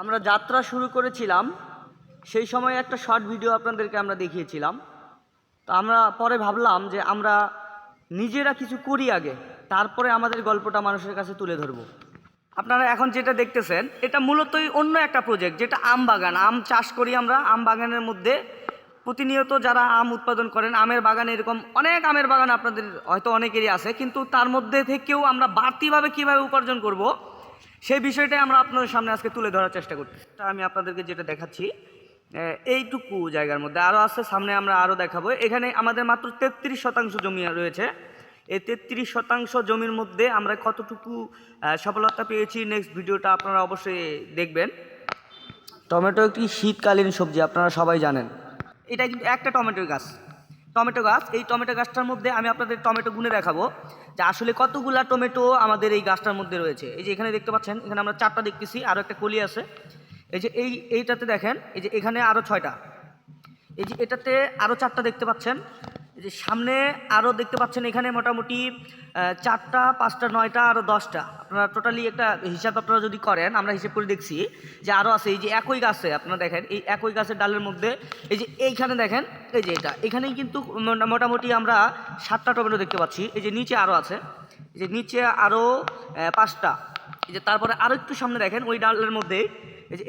আমরা যাত্রা শুরু করেছিলাম, সেই সময় একটা শর্ট ভিডিও আপনাদেরকে আমরা দেখিয়েছিলাম। তো আমরা পরে ভাবলাম যে আমরা নিজেরা কিছু করি আগে, তারপরে আমাদের গল্পটা মানুষের কাছে তুলে ধরবো। আপনারা এখন যেটা দেখতেছেন, এটা মূলতই অন্য একটা প্রজেক্ট যেটা আম বাগান। আম চাষ করি আমরা, আম বাগানের মধ্যে প্রতিনিয়ত যারা আম উৎপাদন করেন, আমের বাগানে এরকম অনেক আমের বাগান আপনাদের হয়তো অনেকেরই আছে, কিন্তু তার মধ্যে থেকেও আমরা বাড়তিভাবে কীভাবে উপার্জন করব সেই বিষয়টাই আমরা আপনাদের সামনে আজকে তুলে ধরার চেষ্টা করতেছি। তা আমি আপনাদেরকে যেটা দেখাচ্ছি এইটুকু জায়গার মধ্যে। আরও আছে, সামনে আমরা আরও দেখাবো। এখানে আমাদের মাত্র তেত্রিশ শতাংশ জমি রয়েছে। এই তেত্রিশ শতাংশ জমির মধ্যে আমরা কতটুকু সফলতা পেয়েছি নেক্সট ভিডিওটা আপনারা অবশ্যই দেখবেন। টমেটো একটি শীতকালীন সবজি, আপনারা সবাই জানেন। এটা কিন্তু একটা টমেটোর গাছ। টমেটো গাছ, এই টমেটো গাছটার মধ্যে আমি আপনাদের টমেটো গুনে দেখাবো যে আসলে কতগুলা টমেটো আমাদের এই গাছটার মধ্যে রয়েছে। এই যে এখানে দেখতে পাচ্ছেন, এখানে আমরা চারটা দেখতেছি আরও একটা কলি আছে। এই যে এই, এইটাতে দেখেন, এই যে এখানে আরও ছয়টা। এই যে এটাতে আরও চারটা দেখতে পাচ্ছেন। যে সামনে আরও দেখতে পাচ্ছেন এখানে মোটামুটি চারটা, পাঁচটা, নয়টা আরও দশটা। আপনারা টোটালি একটা হিসাব আপনারা যদি করেন, আমরা হিসেব করে দেখছি যে আরও আছে। এই যে একই গাছে, আপনারা দেখেন, এই একই গাছের ডালের মধ্যে, এই যে এইখানে দেখেন, এই যে এটা। এখানেই কিন্তু মোটামুটি আমরা সাতটা টমেটো দেখতে পাচ্ছি। এই যে নিচে আরও আছে। এই যে নিচে আরও পাঁচটা। এই যে তারপরে আরও একটু সামনে দেখেন, ওই ডালের মধ্যে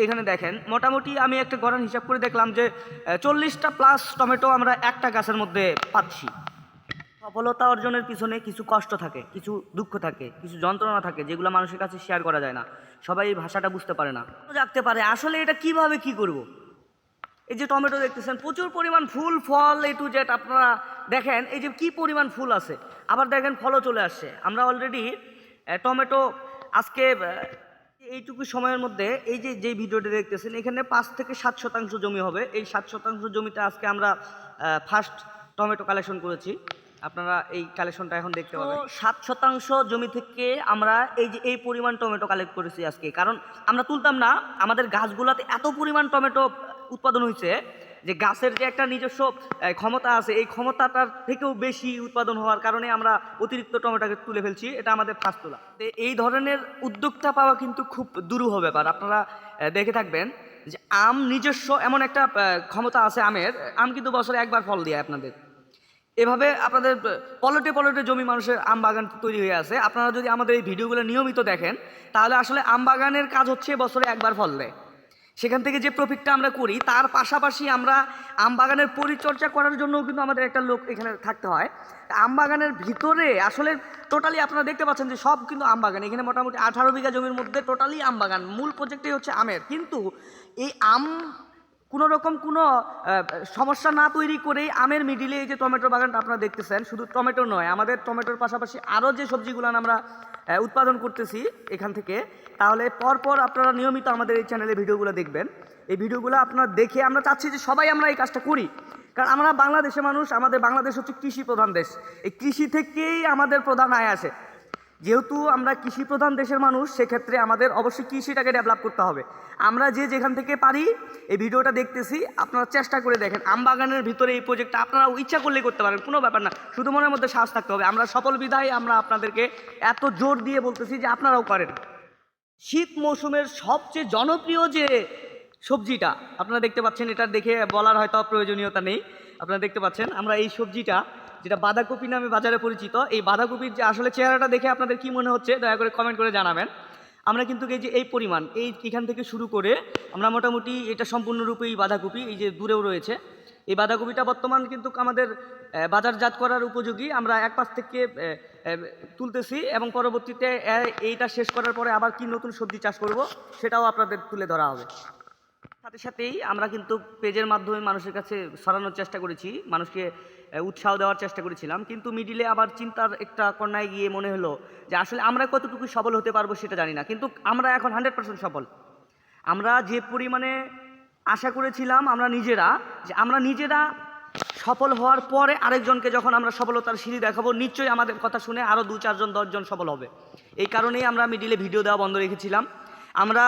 এখানে দেখেন, মোটামুটি আমি একটা গড়ান হিসাব করে দেখলাম যে চল্লিশটা প্লাস টমেটো আমরা একটা গাছের মধ্যে পাচ্ছি। সফলতা অর্জনের পিছনে কিছু কষ্ট থাকে, কিছু দুঃখ থাকে, কিছু যন্ত্রণা থাকে, যেগুলো মানুষের কাছে শেয়ার করা যায় না। সবাই এই ভাষাটা বুঝতে পারে না। জাগতে পারে, আসলে এটা কীভাবে কি করব। এই যে টমেটো দেখতেছেন, প্রচুর পরিমাণ ফুল, ফল এ টু জেড আপনারা দেখেন, এই যে কি পরিমাণ ফুল আছে। আবার দেখেন ফলও চলে আসছে। আমরা অলরেডি টমেটো আজকে এইটুকু সময়ের মধ্যে এই যে যে ভিডিওটি দেখতেছেন এখানে পাঁচ থেকে সাত শতাংশ জমি হবে। এই সাত শতাংশ জমিতে আজকে আমরা ফার্স্ট টমেটো কালেকশন করেছি। আপনারা এই কালেকশনটা এখন দেখতে পাবেন। সাত শতাংশ জমি থেকে আমরা এই যে এই পরিমাণ টমেটো কালেক্ট করেছি আজকে। কারণ আমরা তুলতাম না আমাদের গাছগুলোতে এত পরিমাণ টমেটো উৎপাদন হয়েছে যে গাছের যে একটা নিজস্ব ক্ষমতা আছে, এই ক্ষমতাটার থেকেও বেশি উৎপাদন হওয়ার কারণে আমরা অতিরিক্ত টমেটোকে তুলে ফেলছি, এটা আমাদের ফার্স্ট তোলা। এই ধরনের উদ্যোক্তা পাওয়া কিন্তু খুব দুরূহ ব্যাপার। আপনারা দেখে থাকবেন যে আম নিজস্ব এমন একটা ক্ষমতা আছে আমের, আম কিন্তু বছরে একবার ফল দেয় আপনাদের। এভাবে আপনাদের পলটে পলটে জমি মানুষের আম বাগান তৈরি হয়ে আছে। আপনারা যদি আমাদের এই ভিডিওগুলো নিয়মিত দেখেন, তাহলে আসলে আম বাগানের কাজ হচ্ছে বছরে একবার ফল দেয়। সেখান থেকে যে প্রফিটটা আমরা করি, তার পাশাপাশি আমরা আম বাগানের পরিচর্যা করার জন্যও কিন্তু আমাদের একটা লোক এখানে থাকতে হয়। আম বাগানের ভিতরে আসলে টোটালি আপনারা দেখতে পাচ্ছেন যে সব কিন্তু আম বাগান। এখানে মোটামুটি আঠারো বিঘা জমির মধ্যে টোটালি আম বাগান। মূল প্রজেক্টই হচ্ছে আমের। কিন্তু এই আম কোনো রকম কোনো সমস্যা না তৈরি করেই আমের মিডিলে এই যে টমেটো বাগানটা আপনারা দেখতেছেন, শুধু টমেটো নয়, আমাদের টমেটোর পাশাপাশি আরও যে সবজিগুলো আমরা উৎপাদন করতেছি এখান থেকে, তাহলে পরপর আপনারা নিয়মিত আমাদের এই চ্যানেলে ভিডিওগুলো দেখবেন। এই ভিডিওগুলো আপনারা দেখে আমরা চাচ্ছি যে সবাই আমরা এই কাজটা করি। কারণ আমরা বাংলাদেশের মানুষ, আমাদের বাংলাদেশ হচ্ছে কৃষি প্রধান দেশ। এই কৃষি থেকেই আমাদের প্রধান আয় আসে। যেহেতু আমরা কৃষি প্রধান দেশের মানুষ, সেক্ষেত্রে আমাদের অবশ্যই কৃষিটাকে ডেভেলপ করতে হবে। আমরা যে যেখান থেকে পারি, এই ভিডিওটা দেখতেছি, আপনারা চেষ্টা করে দেখেন। আম বাগানের ভিতরে এই প্রজেক্টটা আপনারা ইচ্ছা করলেই করতে পারেন, কোনো ব্যাপার না। শুধু মনের মধ্যে সাহস থাকতে হবে। আমরা সফল বিধায় আমরা আপনাদেরকে এত জোর দিয়ে বলতেছি যে আপনারাও করেন। শীত মৌসুমের সবচেয়ে জনপ্রিয় যে সবজিটা, আপনারা দেখতে পাচ্ছেন, এটা দেখে বলার হয়তো প্রয়োজনীয়তা নেই। আপনারা দেখতে পাচ্ছেন, আমরা এই সবজিটা যেটা বাঁধাকপি নামে বাজারে পরিচিত, এই বাঁধাকপির যে আসলে চেহারাটা দেখে আপনাদের কি মনে হচ্ছে, দয়া করে কমেন্ট করে জানাবেন। আমরা কিন্তু এই যে এই পরিমাণ, এই এখান থেকে শুরু করে আমরা মোটামুটি এটা সম্পূর্ণরূপে এই বাঁধাকপি, এই যে দূরেও রয়েছে। এই বাঁধাকপিটা বর্তমান কিন্তু আমাদের বাজারজাত করার উপযোগী। আমরা এক পাশ থেকে তুলতেছি এবং পরবর্তীতে এইটা শেষ করার পরে আবার কি নতুন সবজি চাষ করব, সেটাও আপনাদের তুলে ধরা হবে। সাথে সাথেই আমরা কিন্তু পেজের মাধ্যমে মানুষের কাছে সরানোর চেষ্টা করেছি, মানুষকে উৎসাহ দেওয়ার চেষ্টা করেছিলাম। কিন্তু মিডিলে আবার চিন্তার একটা কন্যায় গিয়ে মনে হলো যে আসলে আমরা কতটুকু সফল হতে পারব সেটা জানি না। কিন্তু আমরা এখন হান্ড্রেড পার্সেন্ট সফল আমরা যে পরিমাণে আশা করেছিলাম আমরা নিজেরা, যে আমরা নিজেরা সফল হওয়ার পরে আরেকজনকে যখন আমরা সফলতার সিঁড়ি দেখাবো, নিশ্চয়ই আমাদের কথা শুনে আরও দু চারজন, দশজন সফল হবে। এই কারণেই আমরা মিডিলে ভিডিও দেওয়া বন্ধ রেখেছিলাম। আমরা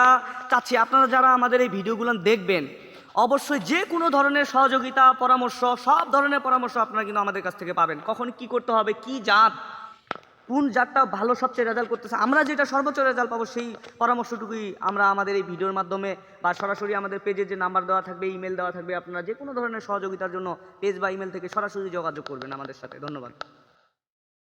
চাচ্ছি আপনারা যারা আমাদের এই ভিডিওগুলো দেখবেন, অবশ্যই যে কোনো ধরনের সহযোগিতা, পরামর্শ, সব ধরনের পরামর্শ আপনারা কিন্তু আমাদের কাছ থেকে পাবেন। কখন কি করতে হবে, কি জাত, কোন জাতটা ভালো সবচেয়ে রেজাল্ট করতেছে, আমরা যেটা সর্বোচ্চ রেজাল্ট পাবো সেই পরামর্শটুকুই আমরা আমাদের এই ভিডিওর মাধ্যমে বা সরাসরি আমাদের পেজের যে নাম্বার দেওয়া থাকবে ইমেল দেওয়া থাকবে, আপনারা যে কোনো ধরনের সহযোগিতার জন্য পেজ বা ইমেল থেকে সরাসরি যোগাযোগ করবেন আমাদের সাথে। ধন্যবাদ।